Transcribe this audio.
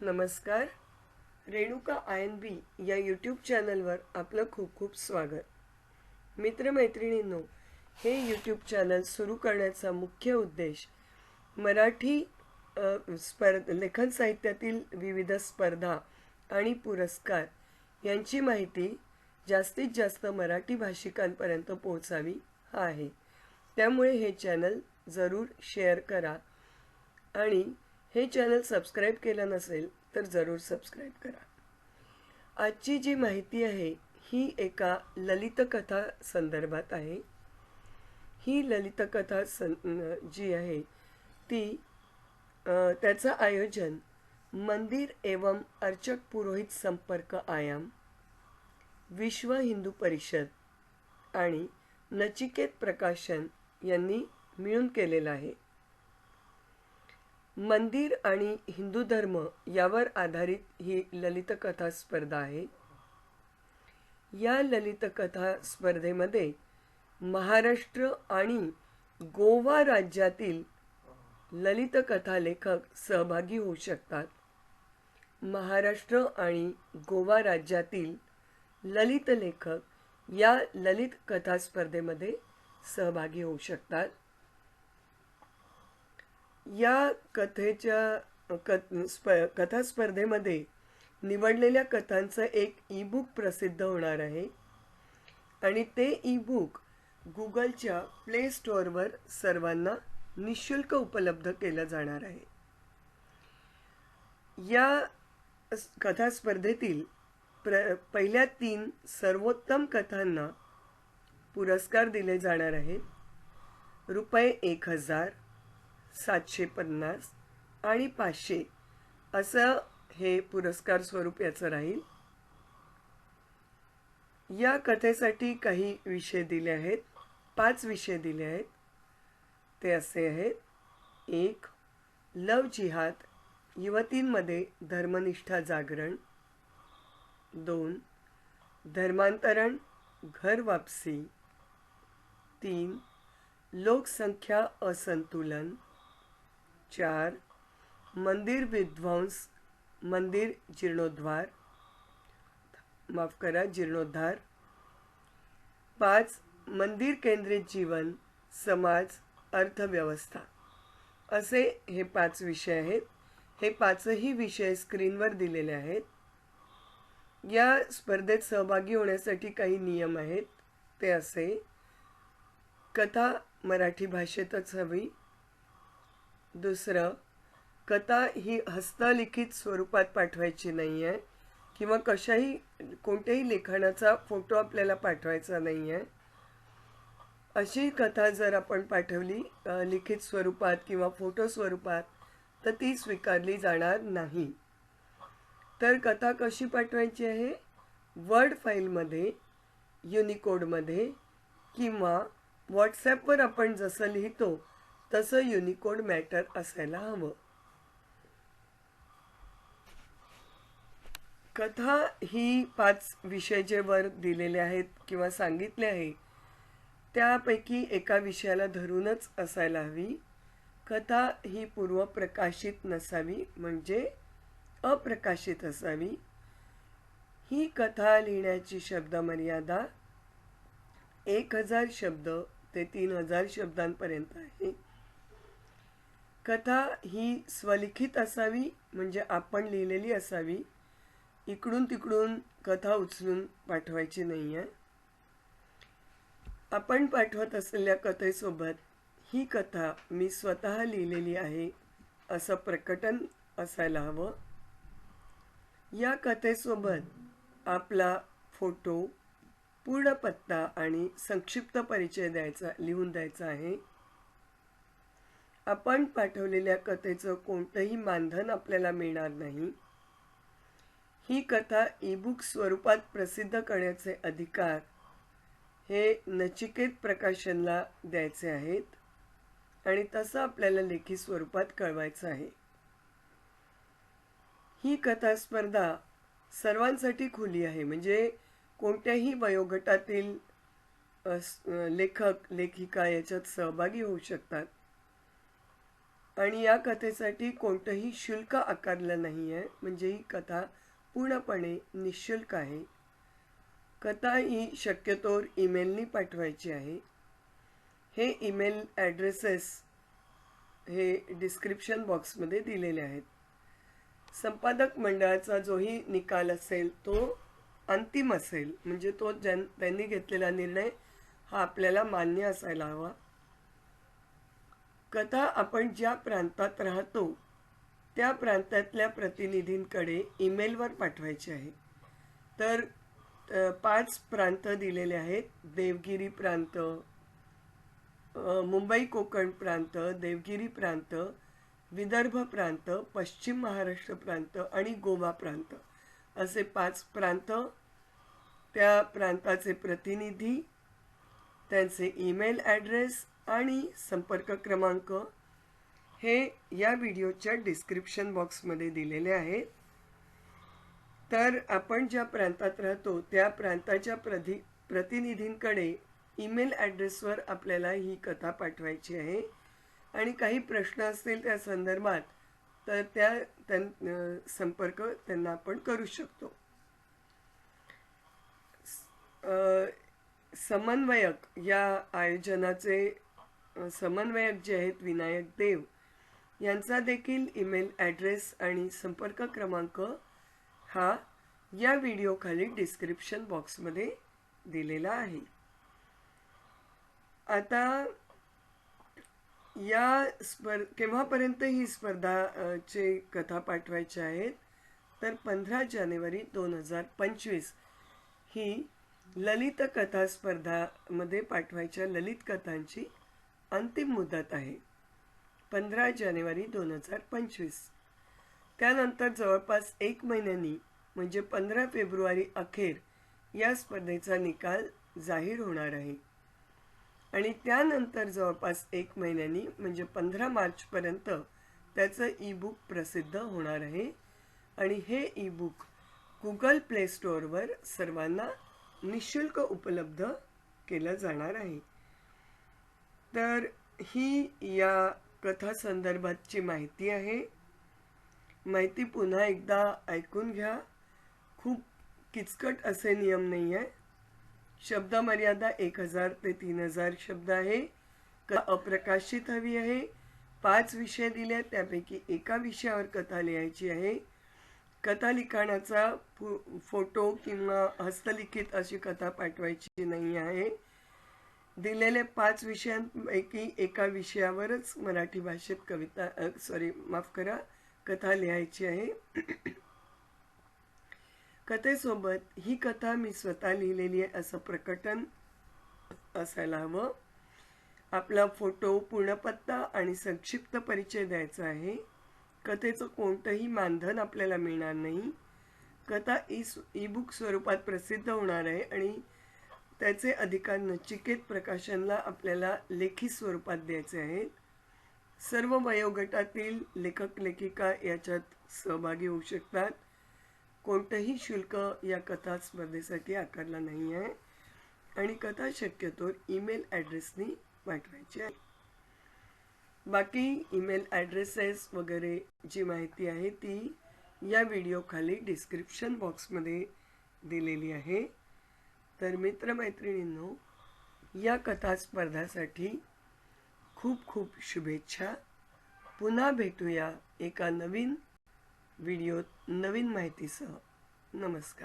नमस्कार. Renuka I N बी या YouTube चॅनलवर आपलं खूप खूप स्वागत. मित्रमैत्रिणींनो हे यूट्यूब चॅनल सुरू करण्याचा मुख्य उद्देश मराठी स्पर्ध लेखन साहित्यातील विविध स्पर्धा आणि पुरस्कार यांची माहिती जास्तीत जास्त मराठी भाषिकांपर्यंत पोहोचावी हा आहे. त्यामुळे हे चॅनल जरूर शेअर करा आणि हे चॅनल सबस्क्राईब केलं नसेल तर जरूर सबस्क्राईब करा. आजची जी माहिती आहे ही एका ललितकथा संदर्भात आहे. ही ललितकथा सं जी आहे ती त्याचं आयोजन मंदिर एवं अर्चक पुरोहित संपर्क आयाम विश्व हिंदू परिषद आणि नचिकेत प्रकाशन यांनी मिळून केलेलं आहे. मंदिर आणि हिंदू धर्म यावर आधारित ही ललितकथा स्पर्धा आहे. या ललितकथा स्पर्धेमध्ये महाराष्ट्र आणि गोवा राज्यातील ललितकथा लेखक सहभागी होऊ शकतात. महाराष्ट्र आणि गोवा राज्यातील ललित लेखक या ललित कथा स्पर्धेमध्ये सहभागी होऊ शकतात. या कथेच्या कथ स्प कथा स्पर्धेमध्ये निवडलेल्या कथांचं एक ई बुक प्रसिद्ध होणार आहे. आणि ते ई बुक गुगलच्या प्ले स्टोअरवर सर्वांना निशुल्क उपलब्ध केलं जाणार आहे. या कथा स्पर्धेतील प्र पहिल्या तीन सर्वोत्तम कथांना पुरस्कार दिले जाणार आहेत रुपये एक हजार सातशे पन्नास आणि पाचशे असं हे पुरस्कार स्वरूप याचं राहील. या कथेसाठी काही विषय दिले आहेत. पाच विषय दिले आहेत. ते असे आहेत. एक लव जिहाद युवतींमध्ये धर्मनिष्ठा जागरण. दोन धर्मांतरण घर वापसी. तीन लोकसंख्या असंतुलन. चार मंदिर विध्वंस मंदिर जीर्णोद्धार माफ करा जीर्णोद्धार. पाच मंदिर केंद्रित जीवन समाज अर्थव्यवस्था. असे हे पाच विषय आहेत. हे पाचही विषय स्क्रीनवर दिलेले आहेत. या स्पर्धेत सहभागी होण्यासाठी काही नियम आहेत. ते असे. कथा मराठी भाषेतच हवी. दुसरं कथा ही हस्तलिखित स्वरूपात पाठवायची नाही आहे किंवा कशाही कोणत्याही लेखनाचा फोटो आपल्याला पाठवायचा नाही आहे अशी कथा जर आपण पाठवली लिखित स्वरूपात किंवा फोटो स्वरूपात तर ती स्वीकारली जाणार नाही. तर कथा कशी पाठवायची आहे? वर्ड फाईलमध्ये युनिकोडमध्ये किंवा व्हॉट्सॲपवर आपण जसं लिहितो तसं युनिकोड मॅटर असायला हवं. कथा ही पाच विषय जे वर दिलेले आहेत किंवा सांगितले आहे त्यापैकी एका विषयाला धरूनच असायला हवी. कथा ही पूर्वप्रकाशित नसावी म्हणजे अप्रकाशित असावी. ही कथा लिहिण्याची शब्द मर्यादा एक हजार शब्द ते तीन हजार शब्दांपर्यंत आहे. कथा ही स्वलिखित असावी म्हणजे आपण लिहिलेली असावी. इकडून तिकडून कथा उचलून पाठवायची नाही आहे आपण पाठवत असलेल्या कथेसोबत ही कथा मी स्वतः लिहिलेली आहे असं प्रकटन असायला हवं. या कथेसोबत आपला फोटो पूर्ण पत्ता आणि संक्षिप्त परिचय द्यायचा लिहून द्यायचा आहे. आपण पाठवलेल्या कथेचं कोणतंही मानधन आपल्याला मिळणार नाही. ही कथा ईबुक स्वरूपात प्रसिद्ध करण्याचे अधिकार हे नचिकेत प्रकाशनला द्यायचे आहेत आणि तसं आपल्याला लेखी स्वरूपात कळवायचं आहे. ही कथा स्पर्धा सर्वांसाठी खुली आहे. म्हणजे कोणत्याही वयोगटातील लेखक लेखिका याच्यात सहभागी होऊ शकतात. आणि या कथेसाठी कोणतंही शुल्क आकारलं नाही आहे म्हणजे ही कथा पूर्णपणे निशुल्क आहे. कथा ही शक्यतोर ईमेलनी पाठवायची आहे. हे ईमेल ॲड्रेसेस हे डिस्क्रिप्शन बॉक्समध्ये दिलेले आहेत. संपादक मंडळाचा जोही निकाल असेल तो अंतिम असेल. म्हणजे तो ज्यां त्यांनी घेतलेला निर्णय हा आपल्याला मान्य असायला हवा. कथा आपण ज्या प्रांतात राहतो त्या प्रांतातल्या प्रतिनिधींकडे ईमेलवर पाठवायची आहे. तर पाच प्रांत दिलेले आहेत. देवगिरी प्रांत मुंबई कोकण प्रांत देवगिरी प्रांत विदर्भ प्रांत पश्चिम महाराष्ट्र प्रांत आणि गोवा प्रांत. असे पाच प्रांत. त्या प्रांताचे प्रतिनिधी त्यांचे ईमेल ॲड्रेस आणि संपर्क क्रमांक हे या व्हिडिओच्या डिस्क्रिप्शन बॉक्समध्ये दिलेले आहेत. तर आपण ज्या प्रांतात राहतो त्या प्रांताच्या प्रधी प्रतिनिधींकडे ईमेल ॲड्रेसवर आपल्याला ही कथा पाठवायची आहे. आणि काही प्रश्न असतील त्या संदर्भात तर त्या त्यां संपर्क त्यांना आपण करू शकतो. समन्वयक या आयोजनाचे समन्वयक जे आहेत विनायक देव यांचा देखील ईमेल ॲड्रेस आणि संपर्क क्रमांक हा या व्हिडिओखाली डिस्क्रिप्शन बॉक्समध्ये दिलेला आहे. आता या स्पर् केव्हापर्यंत ही स्पर्धा चे कथा पाठवायचे आहेत? तर पंधरा जानेवारी दोन हजार पंचवीस ही ललित कथा स्पर्धामध्ये पाठवायच्या ललित कथांची अंतिम मुदत आहे. पंधरा जानेवारी दोन हजार पंचवीस. त्यानंतर जवळपास एक महिन्यांनी म्हणजे पंधरा फेब्रुवारी अखेर या स्पर्धेचा निकाल जाहीर होणार आहे. आणि त्यानंतर जवळपास एक महिन्यांनी म्हणजे पंधरा मार्चपर्यंत त्याचं ई बुक प्रसिद्ध होणार आहे. आणि हे ई बुक गुगल प्ले स्टोअरवर सर्वांना निशुल्क उपलब्ध केलं जाणार आहे. तर ही या कथा संदर्भातची माहिती आहे. माहिती पुन्हा एकदा ऐकून घ्या. खूप किचकट असे नियम नाही आहे शब्दमर्यादा एक हजार ते तीन हजार शब्द आहे. कथा अप्रकाशित हवी आहे. पाच विषय दिले आहेत, त्यापैकी एका विषयावर कथा लिहायची आहे. कथा लिखाणाचा फो फोटो किंवा हस्तलिखित अशी कथा पाठवायची नाही आहे. दिलेले पाच विषयांपैकी एका विषयावरच मराठी भाषेत कविता सॉरी माफ करा कथा लिहायची आहे. कथेसोबत ही कथा मी स्वतः लिहिलेली आहे असं प्रकटन असायला हवं. आपला फोटो पूर्ण पत्ता आणि संक्षिप्त परिचय द्यायचा आहे. कथेचं कोणतंही मानधन आपल्याला मिळणार नाही. कथा ई ई बुक स्वरूपात प्रसिद्ध होणार आहे आणि त्याचे अधिकार नचिकेत प्रकाशनला आपल्याला लेखी स्वरूपात द्यायचे आहेत. सर्व वयोगटातील लेखक लेखिका याच्यात सहभागी होऊ शकतात. कोणतंही शुल्क या कथा स्पर्धेसाठी आकारला नाही आहे. आणि कथा शक्यतो ईमेल ॲड्रेसनी पाठवायची आहे. बाकी ईमेल ॲड्रेसेस वगैरे जी माहिती आहे ती या व्हिडिओखाली डिस्क्रिप्शन बॉक्समध्ये दिलेली आहे. तर मित्रमैत्रिणींनो या कथा स्पर्धासाठी खूप खूप शुभेच्छा. पुन्हा भेटूया एका नवीन व्हिडिओत नवीन माहितीसह. नमस्कार.